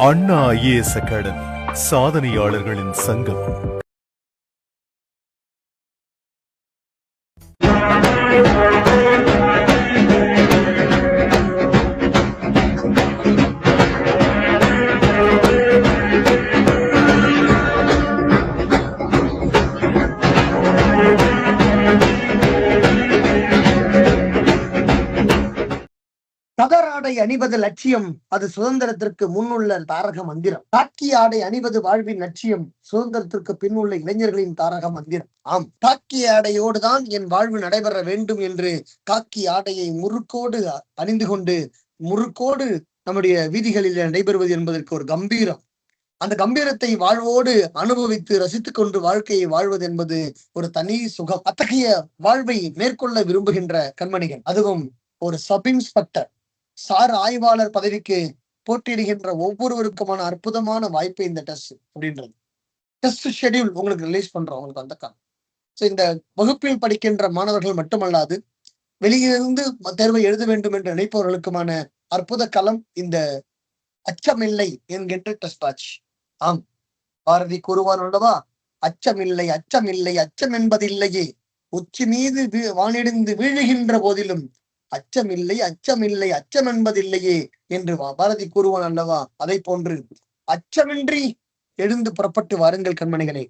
அண்ணா IAS academy சாதனையாளர்களின் சங்கம் Thank you. அணிவது லட்சியம் அது சுதந்திரத்திற்கு முன்னுள்ள தாரக மந்திரம். காக்கி ஆடை அணிவது வாழ்வின் லட்சியம் சுதந்திரத்திற்கு பின்னுள்ள இளைஞர்களின் தாரக மந்திரம். ஆம் காக்கி ஆடையோடுதான் என் வாழ்வு நடைபெற வேண்டும் என்று காக்கி ஆடையை முறுக்கோடு அணிந்து கொண்டு முறுக்கோடு நம்முடைய வீதிகளில் நடைபெறுவது என்பதற்கு ஒரு கம்பீரம். அந்த கம்பீரத்தை வாழ்வோடு அனுபவித்து ரசித்துக் கொண்டு வாழ்க்கையை வாழ்வது என்பது ஒரு தனி சுகம். அத்தகைய வாழ்வை மேற்கொள்ள விரும்புகின்ற கண்மணிகள் அதுவும் ஒரு சப் இன்ஸ்பெக்டர் சார் ஆய்வாளர் பதவிக்கு போட்டியிடுகின்ற ஒவ்வொருவருக்குமான அற்புதமான வாய்ப்பு இந்த டெஸ்ட் அப்படின்றது. டெஸ்ட் ஷெட்யூல் உங்களுக்கு ரிலீஸ் பண்றோம் உங்களுக்கு அந்த காலம். ஸோ இந்த வகுப்பில் படிக்கின்ற மாணவர்கள் மட்டுமல்லாது வெளியிலிருந்து தேர்வை எழுத வேண்டும் என்று நினைப்பவர்களுக்குமான அற்புத களம் இந்த அச்சமில்லை என்கின்ற டெஸ்ட் பேட்ச். ஆம். பாரதி கூறுவார் அல்லவா? அச்சமில்லை அச்சமில்லை அச்சம் என்பதில்லையே. உச்சி மீது வீ- வானிடிந்து வீழுகின்ற போதிலும் அச்சமில்லை அச்சமில்லை அச்சம் என்பதில்லையே என்று வா- பாரதி கூறுவான் அல்லவா? அதை போன்று அச்சமின்றி எழுந்து புறப்பட்டு வாருங்கள் கண்மணிகளே.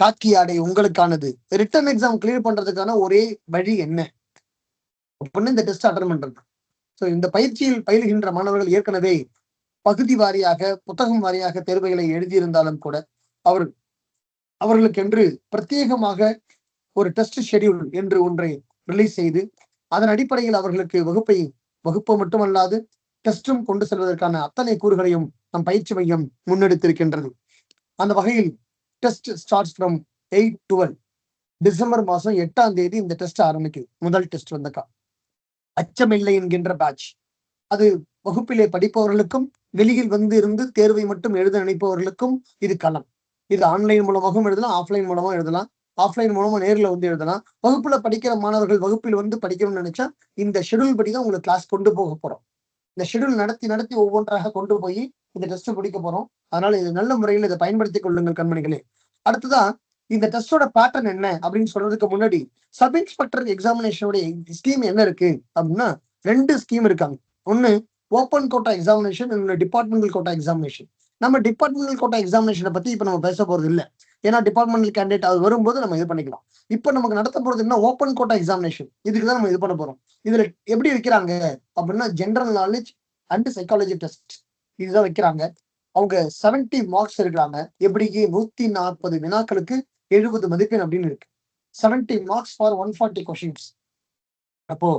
காக்கி ஆடை உங்களுக்கானது. ரிட்டர்ன் எக்ஸாம் கிளியர் பண்றதுக்கான ஒரே வழி என்ன? அப்படின்னு இந்த டெஸ்ட் அட்டன் பண்றது. ஸோ இந்த பயிற்சியில் பயிலுகின்ற மாணவர்கள் ஏற்கனவே பகுதி வாரியாக புத்தகம் வாரியாக தேர்வுகளை எழுதியிருந்தாலும் கூட அவர் அவர்களுக்கென்று பிரத்யேகமாக ஒரு டெஸ்ட் ஷெட்யூல் என்று ஒன்றை ரிலீஸ் செய்து அதன் அடிப்படையில் அவர்களுக்கு வகுப்பை வகுப்பு மட்டுமல்லாது டெஸ்டும் கொண்டு செல்வதற்கான அத்தனை கூறுகளையும் நம் பயிற்சி மையம் முன்னெடுத்திருக்கின்றது. அந்த வகையில் test starts from eight twelve December மாதம் எட்டாம் தேதி இந்த டெஸ்ட் ஆரம்பிக்குது. முதல் டெஸ்ட் வந்தக்கா. அச்சமில்லை என்கின்ற பேட்ச் அது வகுப்பிலே படிப்பவர்களுக்கும் வெளியில் வந்து இருந்து தேர்வை மட்டும் எழுத நினைப்பவர்களுக்கும் இது களம். இது ஆன்லைன் மூலமாகவும் எழுதலாம் ஆஃப்லைன் மூலமாக எழுதலாம். ஆஃப்லைன் மூலமா நேரில் வந்து எழுதலாம் வகுப்புல படிக்கிற மாணவர்கள் வகுப்பில் வந்து படிக்கணும்னு நினைச்சா இந்த ஷெட்யூல் படி தான் உங்களுக்கு கிளாஸ் கொண்டு போக போறோம். இந்த ஷெட்யூல் நடத்தி நடத்தி ஒவ்வொன்றாக கொண்டு போய் இந்த டெஸ்ட் பிடிக்க போறோம். அதனால இது நல்ல முறையில் இதை பயன்படுத்திக் கொள்ளுங்கள் கண்மணிகளே. அடுத்ததா இந்த டெஸ்டோட பேட்டர்ன் என்ன அப்படின்னு சொல்றதுக்கு முன்னாடி சப் இன்ஸ்பெக்டர் எக்ஸாமினேஷனுடைய ஸ்கீம் என்ன இருக்கு அப்படின்னா ரெண்டு ஸ்கீம் இருக்காங்க. ஒன்னு ஓப்பன் கோட்டா எக்ஸாமினேஷன் இன்னொன்று டிபார்ட்மெண்டல் கோட்டா எக்ஸாமினேஷன் நம்ம டிபார்ட்மெண்டல் கோட்டா எக்ஸாமினேஷனை பத்தி இப்ப நம்ம பேச போறது இல்ல. ஏன்னா டிபார்ட்மெண்டல் கேண்டிடேட் அது வரும்போது நம்ம இது பண்ணிக்கலாம். இப்போ நமக்கு நடத்த போறது என்ன? ஓப்பன் கோட்டா எக்ஸாமினேஷன் இதுக்கு தான் நம்ம இது பண்ண போறோம். இதுல எப்படி வைக்கிறாங்க? அப்படின்னா general knowledge and psychology test இதுதான் வைக்கிறாங்க. அவங்க 70 மார்க்ஸ் இருக்கிறாங்க எப்படிக்கு? நூத்தி நாற்பது வினாக்களுக்கு எழுபது மதிப்பெண் அப்படின்னு இருக்கு. 70 marks for one forty questions அப்போ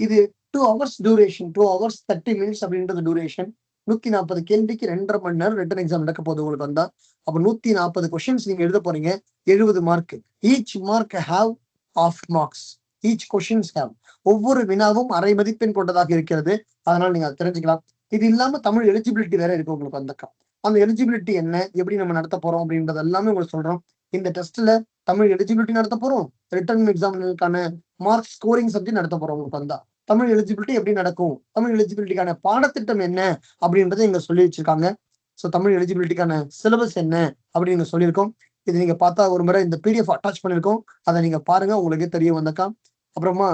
இது two hours duration two hours thirty minutes அப்படின்றது டூரேஷன் நூத்தி நாற்பது கேள்விக்கு ரெண்டரை மணி நேரம் ரிட்டன் எக்ஸாம் நடக்க போகுது உங்களுக்கு வந்தா. அப்ப நூத்தி நாற்பது கொஸ்டின்ஸ் நீங்க எழுத போறீங்க. எழுபது mark each mark half of marks each questions have ஒவ்வொரு வினாவும் அரை மதிப்பெண் கொண்டதாக இருக்கிறது. அதனால நீங்க அதை தெரிஞ்சுக்கலாம். இது இல்லாம தமிழ் எலிஜிபிலிட்டி வேற இருக்கு உங்களுக்கு வந்தக்கா அந்த எலிஜிபிலிட்டி என்ன? எப்படி நம்ம நடத்த போறோம் அப்படின்றது எல்லாமே உங்களுக்கு சொல்றோம். இந்த டெஸ்ட்ல தமிழ் எலிஜிபிலிட்டி நடத்த போறோம்? ரிட்டர்ன் எக்ஸாம்களுக்கான மார்க் ஸ்கோரிங் சப்ஜெக்ட் நடத்த போறோம் உங்களுக்கு வந்தா. தமிழ் எலிஜிபிலிட்டி எப்படி நடக்கும்? தமிழ் எலிஜிபிலிட்டிக்கான பாடத்திட்டம் என்ன? அப்படின்றத இங்க சொல்லி வச்சிருக்காங்க. ஸோ தமிழ் எலிஜிபிலிட்டிக்கான சிலபஸ் என்ன? அப்படின்னு சொல்லியிருக்கோம். இது நீங்க பார்த்தா ஒரு முறை இந்த பிடிஎஃப் அட்டாச் பண்ணிருக்கோம் அதை நீங்க பாருங்க உங்களுக்கே தெரிய வந்தக்கா அப்புறமா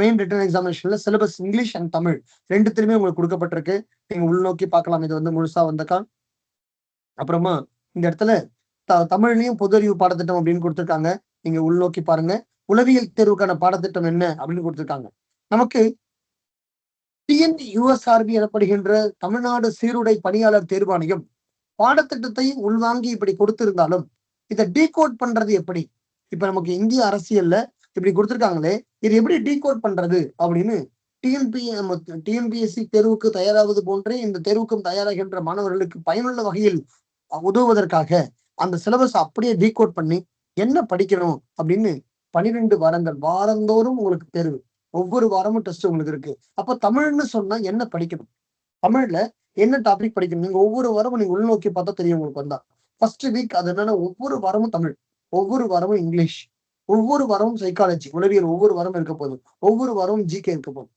மெயின் ரிட்டர்ன் எக்ஸாமினேஷன்ல சிலபஸ் இங்கிலீஷ் அண்ட் தமிழ் ரெண்டுத்திலுமே உங்களுக்கு கொடுக்கப்பட்டிருக்கு. நீங்க உள்நோக்கி பார்க்கலாம். இது வந்து முழுசா வந்தக்கா அப்புறமா இந்த இடத்துல த- தமிழ்லையும் பொது அறிவு பாடத்திட்டம் அப்படின்னு கொடுத்துருக்காங்க. நீங்க உள்நோக்கி பாருங்க. உளவியல் தேர்வுக்கான பாடத்திட்டம் என்ன? அப்படின்னு கொடுத்துருக்காங்க. நமக்கு டிஎன் யுஎஸ்ஆர்பி எனப்படுகின்ற தமிழ்நாடு சீருடை பணியாளர் தேர்வாணையம் பாடத்திட்டத்தை உள்வாங்கி இப்படி கொடுத்திருந்தாலும் இதை டீகோட் பண்றது எப்படி? இப்ப நமக்கு இந்திய அரசியல்ல இப்படி கொடுத்துருக்காங்களே இது எப்படி டீகோட் பண்றது அப்படின்னு டிஎன்பி டிஎன்பிஎஸ்சி தேர்வுக்கு தயாராவது போன்றே இந்த தேர்வுக்கும் தயாராகின்ற மாணவர்களுக்கு பயனுள்ள வகையில் உதவுவதற்காக அந்த சிலபஸ் அப்படியே டீகோட் பண்ணி என்ன படிக்கணும் அப்படின்னு பனிரெண்டு வாரங்கள் வாரந்தோறும் உங்களுக்கு தேர்வு. ஒவ்வொரு வாரமும் டெஸ்ட் உங்களுக்கு இருக்கு. அப்ப தமிழ்னு சொன்னா என்ன படிக்கணும்? தமிழ்ல என்ன டாபிக் படிக்கணும்? நீங்க ஒவ்வொரு வாரமும் நீங்க உள்நோக்கி பார்த்தா தெரியும் உங்களுக்கு வந்தா. ஃபர்ஸ்ட் வீக் அது என்னன்னா ஒவ்வொரு வாரமும் தமிழ் ஒவ்வொரு வாரமும் இங்கிலீஷ் ஒவ்வொரு வாரமும் சைக்காலஜி உளவியல் ஒவ்வொரு வாரமும் இருக்க போகுது. ஒவ்வொரு வாரமும் ஜிகே இருக்க போகுது.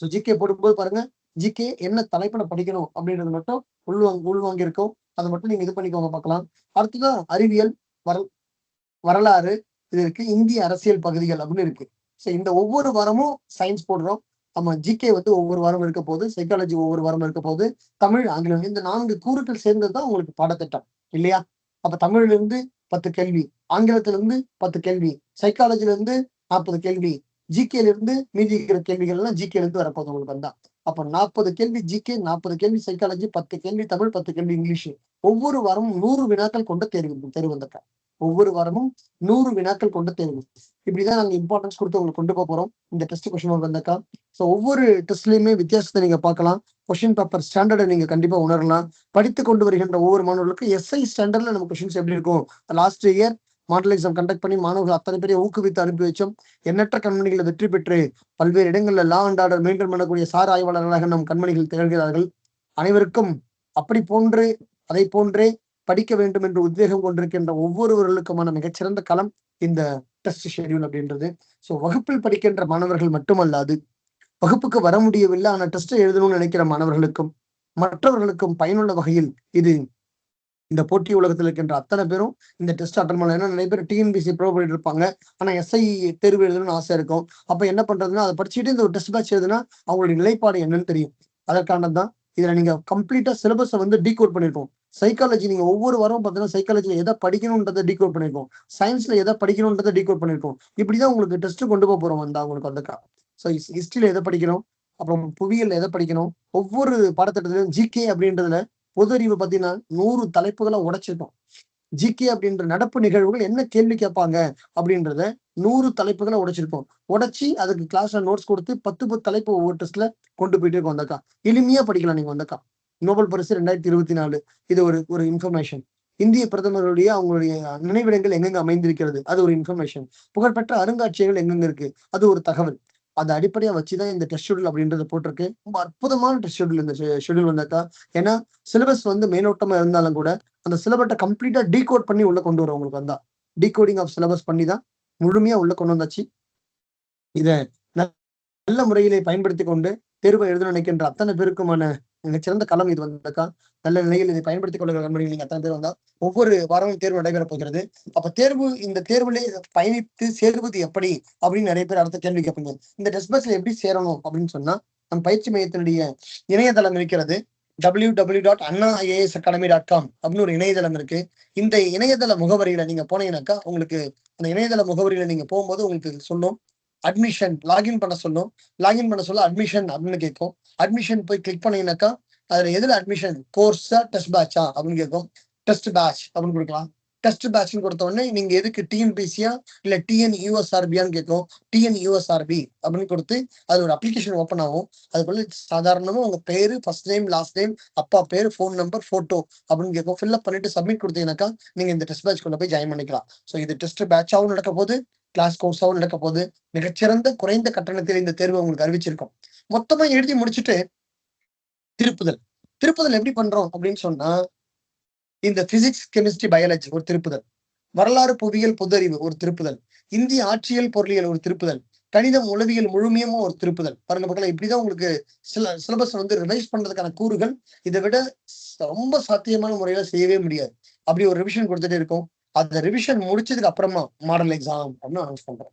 ஸோ ஜிகே போடும்போது பாருங்க ஜிகே என்ன தலைப்புல படிக்கணும் அப்படின்றது மட்டும் உள்வாங்க உள்வாங்கி இருக்கும் அதை மட்டும் நீங்க இது பண்ணிக்கோங்க பார்க்கலாம். அடுத்ததான் அறிவியல் வர வரலாறு இது இருக்கு. இந்திய அரசியல் பகுதிகள் அப்படின்னு இருக்கு. ஸோ இந்த ஒவ்வொரு வாரமும் சயின்ஸ் போடுறோம். ஆமா ஜிகே வந்து ஒவ்வொரு வாரம் இருக்க போது சைக்காலஜி ஒவ்வொரு வாரம் இருக்க போது தமிழ் ஆங்கிலம் இந்த நான்கு கூறுகள் சேர்ந்தது தான் உங்களுக்கு பாடத்திட்டம் இல்லையா? அப்ப தமிழ்ல இருந்து பத்து கேள்வி ஆங்கிலத்துல இருந்து பத்து கேள்வி சைக்காலஜில இருந்து நாற்பது கேள்வி ஜிகேல இருந்து மீதி இருக்கிற கேள்விகள் எல்லாம் ஜிகேல இருந்து வரப்போகுது உங்களுக்கு வந்தா. அப்ப நாற்பது கேள்வி ஜிகே நாற்பது கேள்வி சைக்காலஜி பத்து கேள்வி தமிழ் பத்து கேள்வி இங்கிலீஷ் ஒவ்வொரு வாரமும் நூறு வினாக்கள் கொண்ட தேர்வு தேர்வு வந்திருக்க? ஒவ்வொரு வாரமும் நூறு வினாக்கள் கொண்ட தேர்வு. இப்படிதான் நாங்க இம்பார்ட்டன்ஸ் கொடுத்து உங்களுக்கு கொண்டு போக போறோம். இந்த டெஸ்ட் கொஸ்டின் வந்தக்கா ஸோ ஒவ்வொரு டெஸ்ட்லயுமே வித்தியாசத்தை நீங்க பார்க்கலாம். கொஸ்டின் பேப்பர் ஸ்டாண்டர்டை நீங்க கண்டிப்பா உணரலாம். படித்து கொண்டு வருகின்ற ஒவ்வொரு மாணவர்களுக்கும் எஸ்ஐ ஸ்டாண்டர்ட்ல நம்ம கொஸ்டின்ஸ் எப்படி இருக்கும்? Last year model exam conduct பண்ணி மாணவர்கள் அத்தனை பேரை ஊக்குவித்து அனுப்பி வச்சோம். எண்ணற்ற கண்மணிகளை வெற்றி பெற்று பல்வேறு இடங்களில் லா அண்ட் ஆர்டர் மெயின்டைன் பண்ணக்கூடிய சார் ஆய்வாளர்களாக நம் கண்மணிகள் திகழ்கிறார்கள். அனைவருக்கும் அப்படி போன்று அதை போன்றே படிக்க வேண்டும் என்று உத்வேகம் கொண்டிருக்கின்ற ஒவ்வொருவர்களுக்குமான மிகச்சிறந்த களம் இந்த டெஸ்ட் ஷெடியூல் அப்படின்றது. ஸோ வகுப்பில் படிக்கின்ற மாணவர்கள் மட்டுமல்லாது வகுப்புக்கு வர முடியவில்லை ஆனால் டெஸ்ட்டை எழுதணும்னு நினைக்கிற மாணவர்களுக்கும் மற்றவர்களுக்கும் பயனுள்ள வகையில் இது இந்த போட்டி உலகத்தில் இருக்கின்ற அத்தனை பேரும் இந்த டெஸ்ட் அட்டன் பண்ணலாம். ஏன்னா நிறைய பேர் டிஎன்பிசி ப்ரோ பண்ணிட்டு இருப்பாங்க. ஆனா எஸ்ஐ தேர்வு எழுதணும்னு ஆசை இருக்கும். அப்ப என்ன பண்றதுன்னா அதை படிச்சுட்டு இந்த ஒரு டெஸ்ட் பேட்ச் எழுதுனா அவங்களுடைய நிலைப்பாடு என்னன்னு தெரியும். அதற்கானது தான் இதுல நீங்க கம்ப்ளீட்டா சிலபஸை வந்து டீகோட் பண்ணிருக்கோம் சைக்காலஜி நீங்க ஒவ்வொரு வாரம் பார்த்தீங்கன்னா சைக்காலஜில எதை படிக்கணும்ன்றதை டீகோட் பண்ணிருக்கோம். சயின்ஸ்ல எதை படிக்கணும்ன்றதை டீகோட் பண்ணிருக்கோம். இப்படிதான் உங்களுக்கு டெஸ்ட் கொண்டு போக போறோம் வந்தா உங்களுக்கு வந்தக்கா ஸோ ஹிஸ்டரியில எதை படிக்கணும்? அப்புறம் புவியியல் எதை படிக்கணும்? ஒவ்வொரு பாடத்திட்டத்திலும் ஜிகே அப்படின்றதுல பொது அறிவு பார்த்தீங்கன்னா நூறு தலைப்புகளை உடைச்சிருக்கோம். ஜிகே அப்படின்ற நடப்பு நிகழ்வுகள் என்ன கேள்வி கேட்பாங்க அப்படின்றத நூறு தலைப்புகளை உடைச்சிருக்கோம். உடைச்சி அதுக்கு கிளாஸ்ல நோட்ஸ் கொடுத்து பத்து பத்து தலைப்பு ஒவ்வொரு டெஸ்ட்ல கொண்டு போயிட்டு இருக்கோம் வந்தக்கா எளிமையா படிக்கலாம் நீங்க வந்தக்கா நோபல் பரிசு ரெண்டாயிரத்தி இருபத்தி நாலு. இது ஒரு ஒரு இன்ஃபர்மேஷன் இந்திய பிரதமருடைய அவங்களுடைய நினைவிடங்கள் எங்கெங்க அமைந்திருக்கிறது? அது ஒரு இன்ஃபர்மேஷன் புகழ்பெற்ற அருங்காட்சியகங்கள் எங்கெங்க இருக்கு? அது ஒரு தகவல். அதை அடிப்படையா வச்சுதான் இந்த டெஸ்ட் ஷெடியூல் அப்படின்றத போட்டிருக்கு ரொம்ப அற்புதமான டெஸ்ட் ஷெடியூல் இந்த ஷெடியூல் வந்தாக்கா ஏன்னா சிலபஸ் வந்து மேலோட்டமா இருந்தாலும் கூட அந்த சிலபட்டை கம்ப்ளீட்டா டீகோட் பண்ணி உள்ள கொண்டு வரும் உங்களுக்கு வந்தா டீகோடிங் ஆஃப் சிலபஸ் பண்ணி தான் முழுமையா உள்ள கொண்டு வந்தாச்சு. இதை நல்ல முறையிலே பயன்படுத்தி கொண்டு தேர்வை எழுத நினைக்கின்ற அத்தனை பேருக்குமான மிகச்சிறந்த களம் இது வந்திருக்கா? நல்ல நிலையில் இதை பயன்படுத்திக் கொள்கிற நண்பர்கள் நீங்க அத்தனை பேர் வந்தா ஒவ்வொரு வாரமும் தேர்வு நடைபெற போகிறது. அப்ப தேர்வு இந்த தேர்வுலே பயணித்து சேருவது எப்படி அப்படின்னு நிறைய பேர் அடுத்த கேள்வி கேட்பீங்க. இந்த டெஸ்ட் பஸ்ல எப்படி சேரணும் அப்படின்னு சொன்னா நம் பயிற்சி மையத்தினுடைய இணையதளம் இருக்கிறது W W dot Anna IAS academy dot com அப்படின்னு ஒரு இணையதளம் இருக்கு. இந்த இணையதள முகவரியில நீங்க போனீங்கன்னாக்கா உங்களுக்கு அந்த இணையதள முகவரியில நீங்க போகும்போது உங்களுக்கு சொல்லும் அட்மிஷன் லாகின் பண்ண சொல்லும். லாகின் பண்ண சொல்ல அட்மிஷன் அப்படின்னு கேட்கும். அட்மிஷன் போய் கிளிக் பண்ணீங்கன்னாக்கா அதுல எதுல அட்மிஷன் கோர்ஸா டெஸ்ட் பேட்சா அப்படின்னு கேட்கும். டெஸ்ட் பேட்ச் அப்படின்னு கொடுக்கலாம். டெஸ்ட் பேட்ச்னு கொடுத்த உடனே நீங்க எதுக்கு டிஎன்பிசியா இல்ல டிஎன் யூஎஸ்ஆர்பியான்னு கேட்கும் டிஎன் யூஎஸ்ஆர்பி அப்படின்னு கொடுத்து அது ஒரு அப்ளிகேஷன் ஓப்பன் ஆகும். அதுக்குள்ள சாதாரணமா உங்க பேரு ஃபர்ஸ்ட் நேம் லாஸ்ட் நேம் அப்பா பேரு ஃபோன் நம்பர் போட்டோ அப்படின்னு கேட்கும். ஃபில்அப் பண்ணிட்டு சப்மிட் கொடுத்தீங்கன்னாக்கா நீங்க இந்த டெஸ்ட் பேட்ச் கொண்டு போய் ஜாயின் பண்ணிக்கலாம். ஸோ இது டெஸ்ட் பேட்சாகவும் நடக்க போது கிளாஸ் கோர்ஸாகவும் நடக்க போது மிகச்சிறந்த குறைந்த கட்டணத்தில் இந்த தேர்வு உங்களுக்கு அறிவிச்சிருக்கோம். மொத்தமா எழுதி முடிச்சுட்டு திருப்புதல். திருப்புதல் எப்படி பண்றோம் அப்படின்னு சொன்னா இந்த பிசிக்ஸ் கெமிஸ்ட்ரி பயாலஜி ஒரு திருப்புதல். வரலாறு புவியியல் பொது அறிவு ஒரு திருப்புதல். இந்திய ஆட்சியல் பொருளியல் ஒரு திருப்புதல். கணிதம் உளவியல் முழுமையமா ஒரு திருப்புதல். பாருங்க பக்கத்துல இப்படிதான் உங்களுக்கு சில சிலபஸ் வந்து ரிவைஸ் பண்றதுக்கான கூறுகள் இதை விட ரொம்ப சாத்தியமான முறையில செய்யவே முடியாது. அப்படி ஒரு ரிவிஷன் கொடுத்துட்டே இருக்கும். அந்த ரிவிஷன் முடிச்சதுக்கு அப்புறமா மாடல் எக்ஸாம் அப்படின்னு அனௌன்ஸ் பண்றோம்.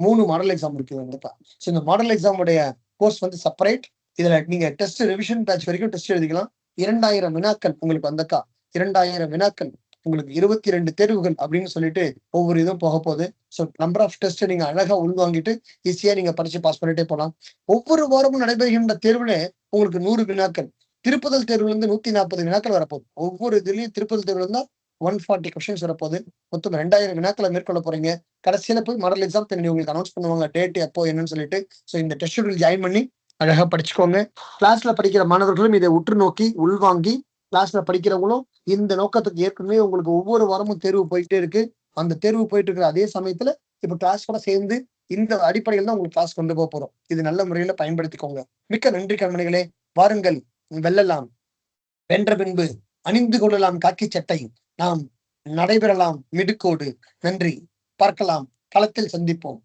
மூணு மாடல் எக்ஸாம் இருக்குது வந்துப்பா ஸோ இந்த மாடல் எக்ஸாமுடைய கோர்ஸ் வந்து செப்பரேட் இதுல நீங்க டெஸ்ட் ரிவிஷன் பேட்ச் வரைக்கும் டெஸ்ட் எழுதிக்கலாம். இரண்டாயிரம் வினாக்கள் உங்களுக்கு வந்தக்கா இரண்டாயிரம் வினாக்கள் உங்களுக்கு இருபத்தி ரெண்டு தேர்வுகள் அப்படின்னு சொல்லிட்டு ஒவ்வொரு இதுவும் போக போகுது. ஸோ நம்பர் ஆஃப் டெஸ்ட் நீங்க அழகா உள்வாங்கிட்டு ஈஸியா நீங்க படிச்சு பாஸ் பண்ணிட்டே போகலாம் ஒவ்வொரு வாரமும் நடைபெறுகின்ற தேர்வுல உங்களுக்கு நூறு வினாக்கள். திருப்புதல் தேர்வுல இருந்து நூத்தி நாற்பது வினாக்கள் வரப்போகுது. ஒவ்வொரு இதுலயும் திருப்புதல் தேர்வுல இருந்தா ஒன் ஃபார்ட்டி கொஸ்டின்ஸ் வரப்போது மொத்தம் ரெண்டாயிரம் வினாக்களை மேற்கொள்ள போறீங்க. கடைசியில போய் மாடல் எக்ஸாம் தண்ணி உங்களுக்கு அனௌன்ஸ் பண்ணுவாங்க. டேட் எப்போ என்னன்னு சொல்லிட்டு. ஸோ இந்த டெஸ்ட் ஷெடியூல் ஜாயின் பண்ணி அழகா படிச்சுக்கோங்க. கிளாஸ்ல படிக்கிற மாணவர்களும் இதை உற்று நோக்கி உள்வாங்கி கிளாஸ்ல படிக்கிறவங்களும் இந்த நோக்கத்துக்கு ஏற்கனவே உங்களுக்கு ஒவ்வொரு வாரமும் தேர்வு போயிட்டே இருக்கு. அந்த தேர்வு போயிட்டு இருக்கிற அதே சமயத்துல இப்ப கிளாஸ் கூட சேர்ந்து இந்த அடிப்படையில் தான் உங்களுக்கு கிளாஸ் கொண்டு போக போறோம். இது நல்ல முறையில பயன்படுத்திக்கோங்க. மிக்க நன்றி கண்மணிகளே. வாருங்கள். வெல்லலாம். வென்ற பின்பு. அணிந்து கொள்ளலாம் காக்கி சட்டை நாம் நடைபெறலாம் மிடுக்கோடு. நன்றி. பார்க்கலாம். களத்தில் சந்திப்போம்.